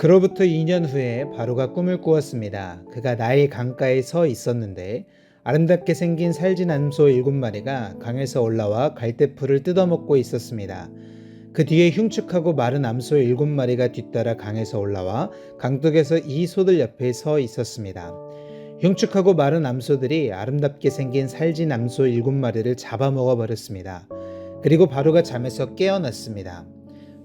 그로부터 2년 후에 바로가 꿈을 꾸었습니다. 그가 나일 강가에 서 있었는데 아름답게 생긴 살진 암소 일곱 마리가 강에서 올라와 갈대풀을 뜯어먹고 있었습니다. 그 뒤에 흉측하고 마른 암소 일곱 마리가 뒤따라 강에서 올라와 강둑에서 이 소들 옆에 서 있었습니다. 흉측하고 마른 암소들이 아름답게 생긴 살진 암소 일곱 마리를 잡아먹어 버렸습니다. 그리고 바로가 잠에서 깨어났습니다.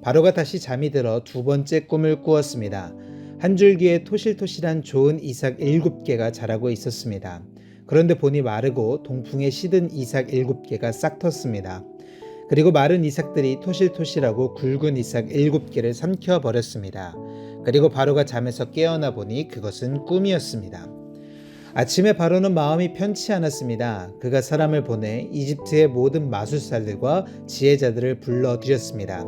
바로가 다시 잠이 들어 두 번째 꿈을 꾸었습니다. 한 줄기에 토실토실한 좋은 이삭 일곱 개가 자라고 있었습니다. 그런데 보니 마르고 동풍에 시든 이삭 일곱 개가 싹 텄습니다. 그리고 마른 이삭들이 토실토실하고 굵은 이삭 일곱 개를 삼켜 버렸습니다. 그리고 바로가 잠에서 깨어나 보니 그것은 꿈이었습니다. 아침에 바로는 마음이 편치 않았습니다. 그가 사람을 보내 이집트의 모든 마술사들과 지혜자들을 불러 들였습니다.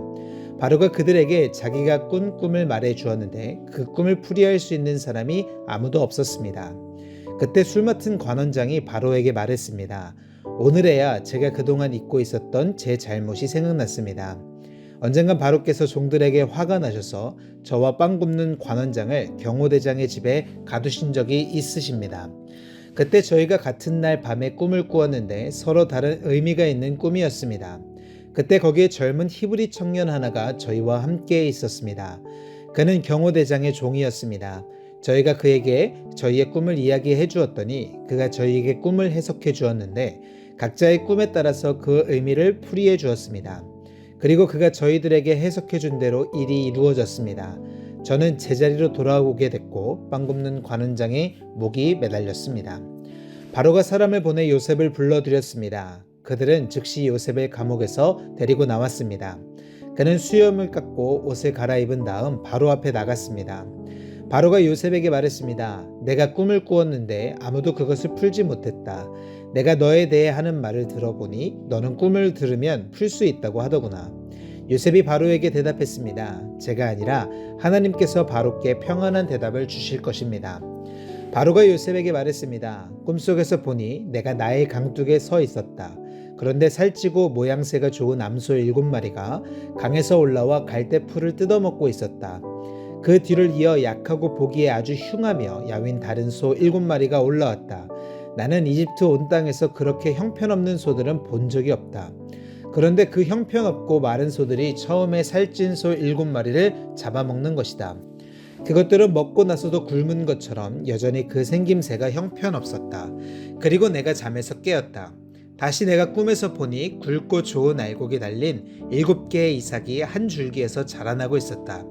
바로가 그들에게 자기가 꾼 꿈을 말해 주었는데 그 꿈을 풀이할 수 있는 사람이 아무도 없었습니다. 그때 술 맡은 관원장이 바로에게 말했습니다. 오늘에야 제가 그동안 잊고 있었던 제 잘못이 생각났습니다. 언젠간 바로께서 종들에게 화가 나셔서 저와 빵 굽는 관원장을 경호대장의 집에 가두신 적이 있으십니다. 그때 저희가 같은 날 밤에 꿈을 꾸었는데 서로 다른 의미가 있는 꿈이었습니다. 그때 거기에 젊은 히브리 청년 하나가 저희와 함께 있었습니다. 그는 경호대장의 종이었습니다. 저희가 그에게 저희의 꿈을 이야기해 주었더니 그가 저희에게 꿈을 해석해 주었는데 각자의 꿈에 따라서 그 의미를 풀이해 주었습니다. 그리고 그가 저희들에게 해석해 준 대로 일이 이루어졌습니다. 저는 제자리로 돌아오게 됐고 빵 굽는 관원장의 목이 매달렸습니다. 바로가 사람을 보내 요셉을 불러들였습니다. 그들은 즉시 요셉을 감옥에서 데리고 나왔습니다. 그는 수염을 깎고 옷을 갈아입은 다음 바로 앞에 나갔습니다. 바로가 요셉에게 말했습니다. 내가 꿈을 꾸었는데 아무도 그것을 풀지 못했다. 내가 너에 대해 하는 말을 들어보니 너는 꿈을 들으면 풀 수 있다고 하더구나. 요셉이 바로에게 대답했습니다. 제가 아니라 하나님께서 바로께 평안한 대답을 주실 것입니다. 바로가 요셉에게 말했습니다. 꿈속에서 보니 내가 나의 강둑에 서 있었다. 그런데 살찌고 모양새가 좋은 암소 일곱 마리가 강에서 올라와 갈대풀을 뜯어먹고 있었다. 그 뒤를 이어 약하고 보기에 아주 흉하며 야윈 다른 소 일곱 마리가 올라왔다. 나는 이집트 온 땅에서 그렇게 형편없는 소들은 본 적이 없다. 그런데 그 형편없고 마른 소들이 처음에 살찐 소 일곱 마리를 잡아먹는 것이다. 그것들은 먹고 나서도 굶은 것처럼 여전히 그 생김새가 형편없었다. 그리고 내가 잠에서 깨었다. 다시 내가 꿈에서 보니 굵고 좋은 알곡이 달린 일곱 개의 이삭이 한 줄기에서 자라나고 있었다.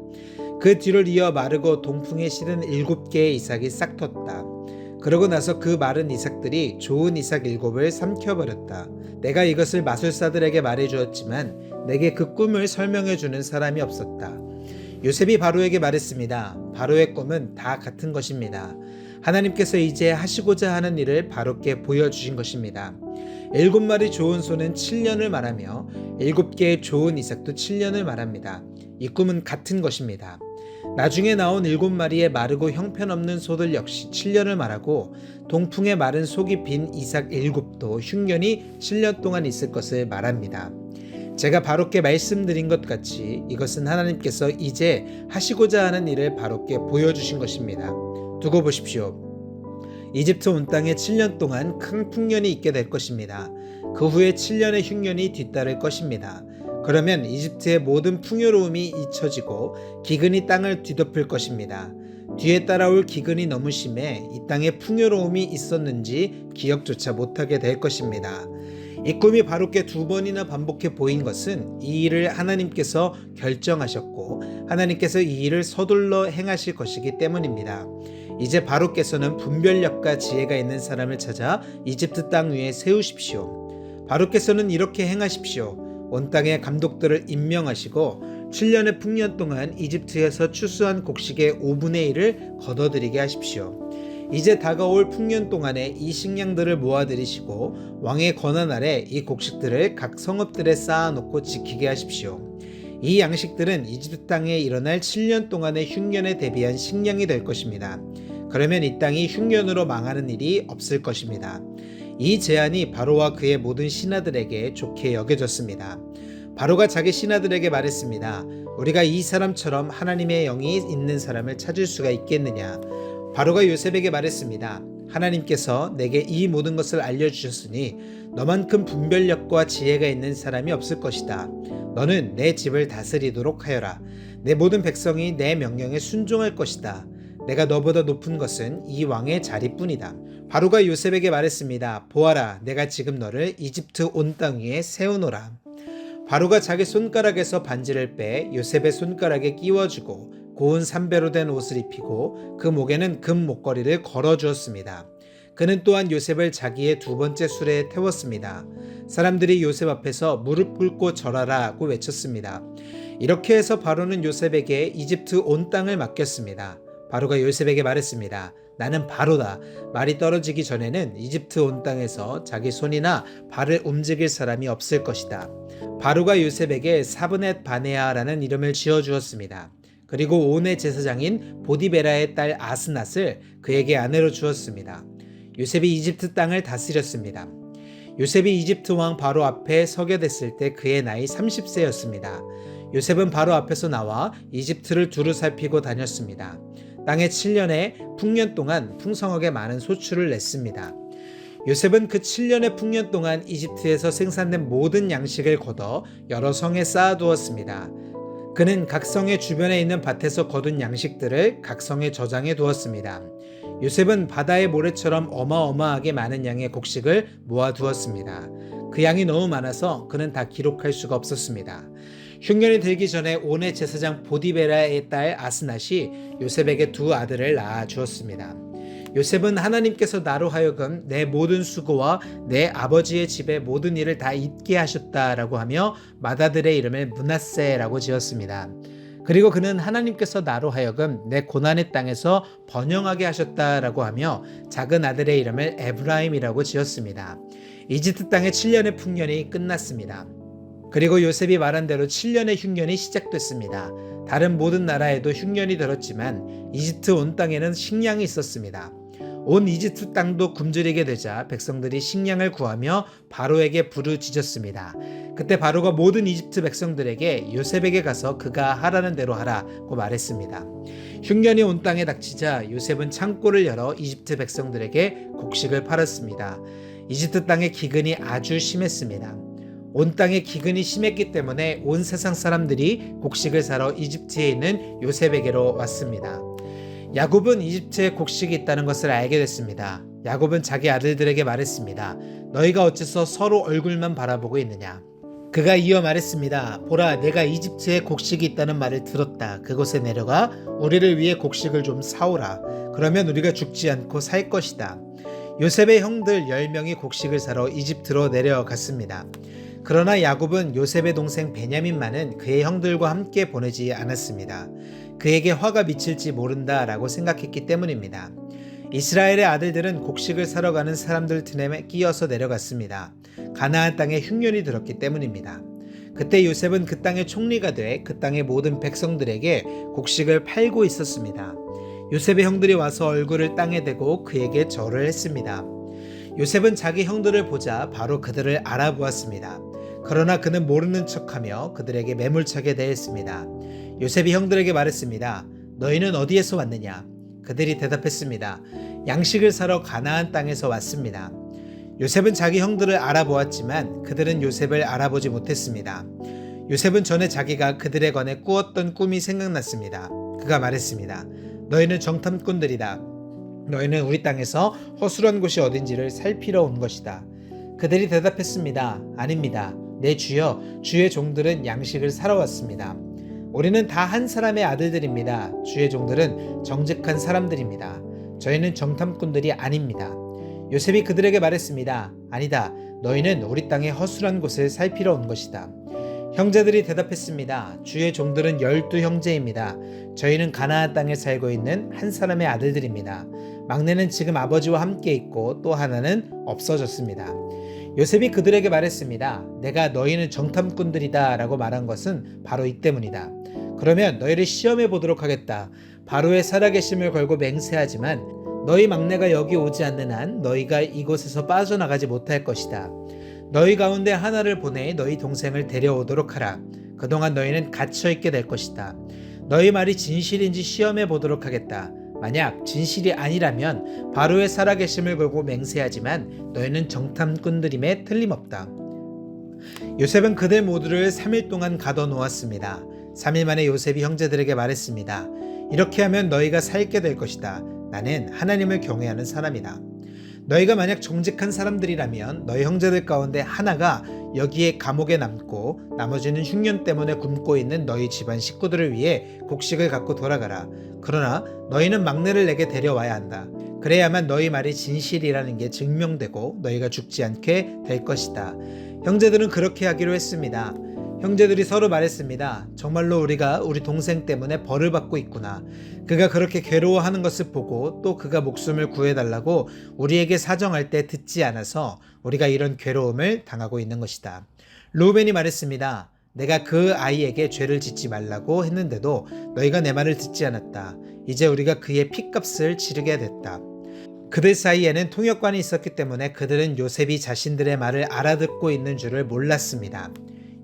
그 뒤를 이어 마르고 동풍에 실은 일곱 개의 이삭이 싹 텄다. 그러고 나서 그 마른 이삭들이 좋은 이삭 일곱을 삼켜버렸다. 내가 이것을 마술사들에게 말해주었지만 내게 그 꿈을 설명해주는 사람이 없었다. 요셉이 바로에게 말했습니다. 바로의 꿈은 다 같은 것입니다. 하나님께서 이제 하시고자 하는 일을 바로께 보여주신 것입니다. 일곱 마리 좋은 소는 7년을 말하며 일곱 개의 좋은 이삭도 7년을 말합니다. 이 꿈은 같은 것입니다. 나중에 나온 일곱 마리의 마르고 형편없는 소들 역시 7년을 말하고 동풍에 마른 속이 빈 이삭 일곱도 흉년이 7년 동안 있을 것을 말합니다. 제가 바로께 말씀드린 것 같이 이것은 하나님께서 이제 하시고자 하는 일을 바로께 보여주신 것입니다. 두고 보십시오. 이집트 온 땅에 7년 동안 큰 풍년이 있게 될 것입니다. 그 후에 7년의 흉년이 뒤따를 것입니다. 그러면 이집트의 모든 풍요로움이 잊혀지고 기근이 땅을 뒤덮을 것입니다. 뒤에 따라올 기근이 너무 심해 이 땅에 풍요로움이 있었는지 기억조차 못하게 될 것입니다. 이 꿈이 바로께 두 번이나 반복해 보인 것은 이 일을 하나님께서 결정하셨고 하나님께서 이 일을 서둘러 행하실 것이기 때문입니다. 이제 바로께서는 분별력과 지혜가 있는 사람을 찾아 이집트 땅 위에 세우십시오. 바로께서는 이렇게 행하십시오. 온 땅의 감독들을 임명하시고 7년의 풍년 동안 이집트에서 추수한 곡식의 5분의 1을 걷어들이게 하십시오. 이제 다가올 풍년 동안에 이 식량들을 모아들이시고 왕의 권한 아래 이 곡식들을 각 성읍들에 쌓아놓고 지키게 하십시오. 이 양식들은 이집트 땅에 일어날 7년 동안의 흉년에 대비한 식량이 될 것입니다. 그러면 이 땅이 흉년으로 망하는 일이 없을 것입니다. 이 제안이 바로와 그의 모든 신하들에게 좋게 여겨졌습니다. 바로가 자기 신하들에게 말했습니다. 우리가 이 사람처럼 하나님의 영이 있는 사람을 찾을 수가 있겠느냐? 바로가 요셉에게 말했습니다. 하나님께서 내게 이 모든 것을 알려주셨으니 너만큼 분별력과 지혜가 있는 사람이 없을 것이다. 너는 내 집을 다스리도록 하여라. 내 모든 백성이 내 명령에 순종할 것이다. 내가 너보다 높은 것은 이 왕의 자리뿐이다. 바로가 요셉에게 말했습니다. 보아라, 내가 지금 너를 이집트 온 땅 위에 세우노라. 바로가 자기 손가락에서 반지를 빼 요셉의 손가락에 끼워주고 고운 삼배로 된 옷을 입히고 그 목에는 금 목걸이를 걸어 주었습니다. 그는 또한 요셉을 자기의 두 번째 수레에 태웠습니다. 사람들이 요셉 앞에서 무릎 꿇고 절하라고 외쳤습니다. 이렇게 해서 바로는 요셉에게 이집트 온 땅을 맡겼습니다. 바로가 요셉에게 말했습니다. 나는 바로다. 말이 떨어지기 전에는 이집트 온 땅에서 자기 손이나 발을 움직일 사람이 없을 것이다. 바로가 요셉에게 사브넷 바네아라는 이름을 지어 주었습니다. 그리고 온의 제사장인 보디베라의 딸 아스낫을 그에게 아내로 주었습니다. 요셉이 이집트 땅을 다스렸습니다. 요셉이 이집트 왕 바로 앞에 서게 됐을 때 그의 나이 30세였습니다. 요셉은 바로 앞에서 나와 이집트를 두루 살피고 다녔습니다. 땅에 7년의 풍년 동안 풍성하게 많은 소출을 냈습니다. 요셉은 그 7년의 풍년 동안 이집트에서 생산된 모든 양식을 걷어 여러 성에 쌓아두었습니다. 그는 각 성의 주변에 있는 밭에서 거둔 양식들을 각 성에 저장해 두었습니다. 요셉은 바다의 모래처럼 어마어마하게 많은 양의 곡식을 모아두었습니다. 그 양이 너무 많아서 그는 다 기록할 수가 없었습니다. 흉년이 들기 전에 온의 제사장 보디베라의 딸 아스낫이 요셉에게 두 아들을 낳아 주었습니다. 요셉은 하나님께서 나로 하여금 내 모든 수고와 내 아버지의 집의 모든 일을 다 잊게 하셨다라고 하며 맏아들의 이름을 문하세라고 지었습니다. 그리고 그는 하나님께서 나로 하여금 내 고난의 땅에서 번영하게 하셨다라고 하며 작은 아들의 이름을 에브라임이라고 지었습니다. 이집트 땅의 7년의 풍년이 끝났습니다. 그리고 요셉이 말한 대로 7년의 흉년이 시작됐습니다. 다른 모든 나라에도 흉년이 들었지만 이집트 온 땅에는 식량이 있었습니다. 온 이집트 땅도 굶주리게 되자 백성들이 식량을 구하며 바로에게 부르짖었습니다. 그때 바로가 모든 이집트 백성들에게 요셉에게 가서 그가 하라는 대로 하라고 말했습니다. 흉년이 온 땅에 닥치자 요셉은 창고를 열어 이집트 백성들에게 곡식을 팔았습니다. 이집트 땅의 기근이 아주 심했습니다. 온 땅에 기근이 심했기 때문에 온 세상 사람들이 곡식을 사러 이집트에 있는 요셉에게로 왔습니다. 야곱은 이집트에 곡식이 있다는 것을 알게 됐습니다. 야곱은 자기 아들들에게 말했습니다. 너희가 어째서 서로 얼굴만 바라보고 있느냐? 그가 이어 말했습니다. 보라, 내가 이집트에 곡식이 있다는 말을 들었다. 그곳에 내려가 우리를 위해 곡식을 좀 사오라. 그러면 우리가 죽지 않고 살 것이다. 요셉의 형들 10명이 곡식을 사러 이집트로 내려갔습니다. 그러나 야곱은 요셉의 동생 베냐민만은 그의 형들과 함께 보내지 않았습니다. 그에게 화가 미칠지 모른다 라고 생각했기 때문입니다. 이스라엘의 아들들은 곡식을 사러 가는 사람들 틈에 끼어서 내려갔습니다. 가나안 땅에 흉년이 들었기 때문입니다. 그때 요셉은 그 땅의 총리가 돼 그 땅의 모든 백성들에게 곡식을 팔고 있었습니다. 요셉의 형들이 와서 얼굴을 땅에 대고 그에게 절을 했습니다. 요셉은 자기 형들을 보자 바로 그들을 알아보았습니다. 그러나 그는 모르는 척하며 그들에게 매몰차게 대했습니다. 요셉이 형들에게 말했습니다. 너희는 어디에서 왔느냐? 그들이 대답했습니다. 양식을 사러 가나안 땅에서 왔습니다. 요셉은 자기 형들을 알아보았지만 그들은 요셉을 알아보지 못했습니다. 요셉은 전에 자기가 그들에 관해 꾸었던 꿈이 생각났습니다. 그가 말했습니다. 너희는 정탐꾼들이다. 너희는 우리 땅에서 허술한 곳이 어딘지를 살피러 온 것이다. 그들이 대답했습니다. 아닙니다. 내 주여, 주의 종들은 양식을 사러 왔습니다. 우리는 다 한 사람의 아들들입니다. 주의 종들은 정직한 사람들입니다. 저희는 정탐꾼들이 아닙니다. 요셉이 그들에게 말했습니다. 아니다. 너희는 우리 땅의 허술한 곳을 살피러 온 것이다. 형제들이 대답했습니다. 주의 종들은 열두 형제입니다. 저희는 가나안 땅에 살고 있는 한 사람의 아들들입니다. 막내는 지금 아버지와 함께 있고 또 하나는 없어졌습니다. 요셉이 그들에게 말했습니다. 내가 너희는 정탐꾼들이다 라고 말한 것은 바로 이 때문이다. 그러면 너희를 시험해 보도록 하겠다. 바로의 살아계심을 걸고 맹세하지만 너희 막내가 여기 오지 않는 한 너희가 이곳에서 빠져나가지 못할 것이다. 너희 가운데 하나를 보내 너희 동생을 데려오도록 하라. 그동안 너희는 갇혀 있게 될 것이다. 너희 말이 진실인지 시험해 보도록 하겠다. 만약 진실이 아니라면 바로의 살아계심을 걸고 맹세하지만 너희는 정탐꾼들임에 틀림없다. 요셉은 그들 모두를 3일 동안 가둬 놓았습니다. 3일 만에 요셉이 형제들에게 말했습니다. 이렇게 하면 너희가 살게 될 것이다. 나는 하나님을 경외하는 사람이다. 너희가 만약 정직한 사람들이라면 너희 형제들 가운데 하나가 여기에 감옥에 남고 나머지는 흉년 때문에 굶고 있는 너희 집안 식구들을 위해 곡식을 갖고 돌아가라. 그러나 너희는 막내를 내게 데려와야 한다. 그래야만 너희 말이 진실이라는 게 증명되고 너희가 죽지 않게 될 것이다. 형제들은 그렇게 하기로 했습니다. 형제들이 서로 말했습니다. 정말로 우리가 우리 동생 때문에 벌을 받고 있구나. 그가 그렇게 괴로워하는 것을 보고 또 그가 목숨을 구해달라고 우리에게 사정할 때 듣지 않아서 우리가 이런 괴로움을 당하고 있는 것이다. 루벤이 말했습니다. 내가 그 아이에게 죄를 짓지 말라고 했는데도 너희가 내 말을 듣지 않았다. 이제 우리가 그의 핏값을 치르게 됐다. 그들 사이에는 통역관이 있었기 때문에 그들은 요셉이 자신들의 말을 알아듣고 있는 줄을 몰랐습니다.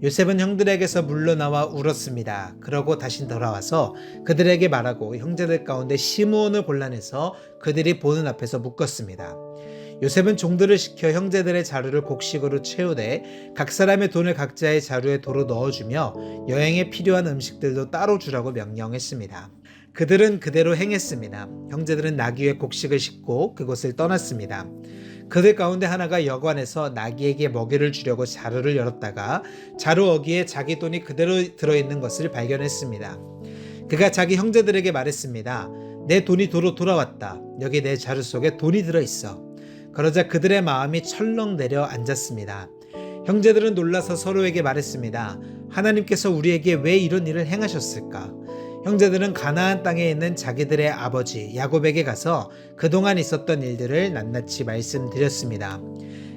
요셉은 형들에게서 물러나와 울었습니다. 그러고 다시 돌아와서 그들에게 말하고 형제들 가운데 시므온을 곤란해서 그들이 보는 앞에서 묶었습니다. 요셉은 종들을 시켜 형제들의 자루를 곡식으로 채우되 각 사람의 돈을 각자의 자루에 도로 넣어주며 여행에 필요한 음식들도 따로 주라고 명령했습니다. 그들은 그대로 행했습니다. 형제들은 나귀의 곡식을 싣고 그곳을 떠났습니다. 그들 가운데 하나가 여관에서 나귀에게 먹이를 주려고 자루를 열었다가 자루 어기에 자기 돈이 그대로 들어있는 것을 발견했습니다. 그가 자기 형제들에게 말했습니다. 내 돈이 도로 돌아왔다. 여기 내 자루 속에 돈이 들어있어. 그러자 그들의 마음이 철렁 내려 앉았습니다. 형제들은 놀라서 서로에게 말했습니다. 하나님께서 우리에게 왜 이런 일을 행하셨을까? 형제들은 가나안 땅에 있는 자기들의 아버지 야곱에게 가서 그동안 있었던 일들을 낱낱이 말씀드렸습니다.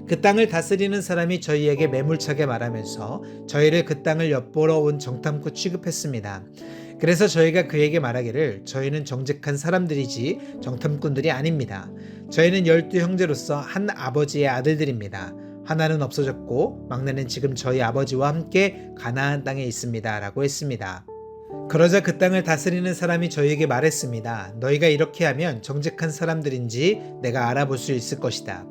그 땅을 다스리는 사람이 저희에게 매몰차게 말하면서 저희를 그 땅을 엿보러 온 정탐꾼 취급했습니다. 그래서 저희가 그에게 말하기를 저희는 정직한 사람들이지 정탐꾼들이 아닙니다. 저희는 열두 형제로서 한 아버지의 아들들입니다. 하나는 없어졌고 막내는 지금 저희 아버지와 함께 가나안 땅에 있습니다. 라고 했습니다. 그러자 그 땅을 다스리는 사람이 저희에게 말했습니다. 너희가 이렇게 하면 정직한 사람들인지 내가 알아볼 수 있을 것이다.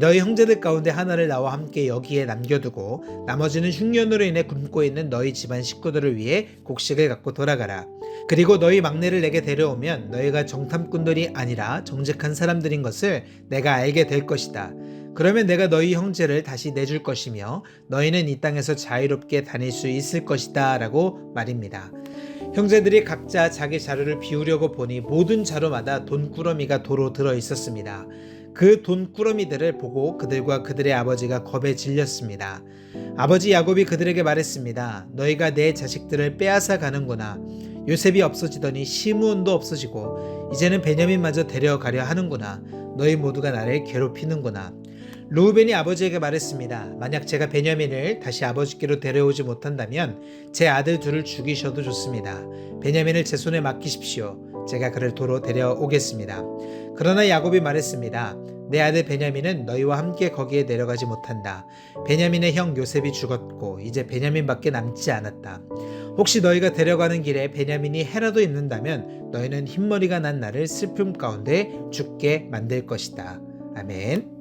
너희 형제들 가운데 하나를 나와 함께 여기에 남겨두고 나머지는 흉년으로 인해 굶고 있는 너희 집안 식구들을 위해 곡식을 갖고 돌아가라. 그리고 너희 막내를 내게 데려오면 너희가 정탐꾼들이 아니라 정직한 사람들인 것을 내가 알게 될 것이다. 그러면 내가 너희 형제를 다시 내줄 것이며 너희는 이 땅에서 자유롭게 다닐 수 있을 것이다. 라고 말입니다. 형제들이 각자 자기 자루를 비우려고 보니 모든 자루마다 돈꾸러미가 도로 들어 있었습니다. 그 돈꾸러미들을 보고 그들과 그들의 아버지가 겁에 질렸습니다. 아버지 야곱이 그들에게 말했습니다. 너희가 내 자식들을 빼앗아 가는구나. 요셉이 없어지더니 시므온도 없어지고 이제는 베냐민마저 데려가려 하는구나. 너희 모두가 나를 괴롭히는구나. 루벤이 아버지에게 말했습니다. 만약 제가 베냐민을 다시 아버지께로 데려오지 못한다면 제 아들 둘을 죽이셔도 좋습니다. 베냐민을 제 손에 맡기십시오. 제가 그를 도로 데려오겠습니다. 그러나 야곱이 말했습니다. 내 아들 베냐민은 너희와 함께 거기에 내려가지 못한다. 베냐민의 형 요셉이 죽었고 이제 베냐민밖에 남지 않았다. 혹시 너희가 데려가는 길에 베냐민이 해라도 입는다면 너희는 흰머리가 난 나를 슬픔 가운데 죽게 만들 것이다. 아멘.